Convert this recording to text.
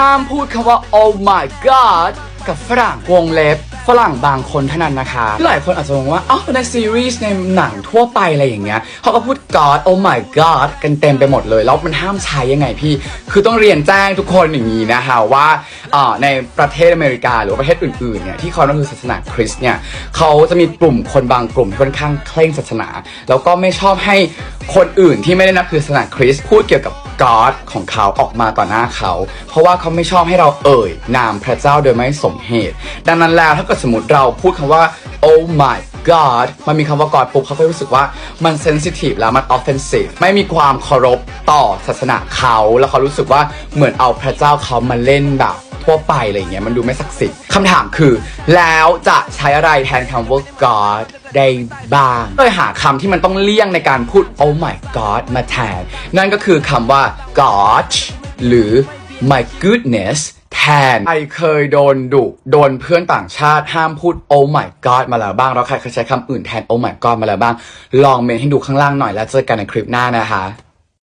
ห้ามพูดคำว่า oh my god กับฝรั่งวงเล็บฝรั่งบางคนเท่านั้นนะคะ หลายคนอาจจะงงว่าอ้าวในซีรีส์ในหนังทั่วไปอะไรอย่างเงี้ยเขาก็พูด god oh my god กันเต็มไปหมดเลย แล้วมันห้ามใช้ยังไงพี่ คือต้องเรียนแจ้งทุกคนอย่างนี้นะคะว่าในประเทศอเมริกาหรือประเทศอื่นๆเนี่ยที่เขานับถือศาสนาคริสต์เนี่ยเขาจะมีกลุ่มคนบางกลุ่มที่ค่อนข้างเคร่งศาสนา แล้วก็ไม่ชอบให้คนอื่นที่ไม่ได้นับถือศาสนาคริสต์พูดเกี่ยวกับ กอดของเขาออกมาต่อหน้าเขา เพราะว่าเขาไม่ชอบให้เราเอ่ย นามพระเจ้าโดยไม่สมเหตุ ดังนั้นแล้วถ้าเกิดสมมติเราพูดคำว่า oh my God มันมีคำว่า God ปุ๊บเขาก็รู้สึกว่ามัน sensitive แล้วมัน offensive ไม่มีความเคารพต่อศาสนาเขา แล้วเขารู้สึกว่าเหมือนเอาพระเจ้าเขามาเล่นแบบ ทั่วไปอะไรอย่างเงี้ยมันดูไม่ศักดิ์สิทธิ์คำถามคือ แล้วจะใช้อะไรแทนคำว่า God ได้บ้างเลยหาคำที่มันต้องเลี่ยงในการพูด oh my God มาแทน นั่นก็คือคำว่า God หรือ my goodness แทนใครเคยโดนดุโดนเพื่อนต่างชาติห้ามพูด oh my god มาแล้วบ้างแล้วใครเคยใช้คำอื่นแทน oh my god มาแล้วบ้าง ลองเมนให้ดูข้างล่างหน่อยแล้วเจอกันในคลิปหน้านะคะ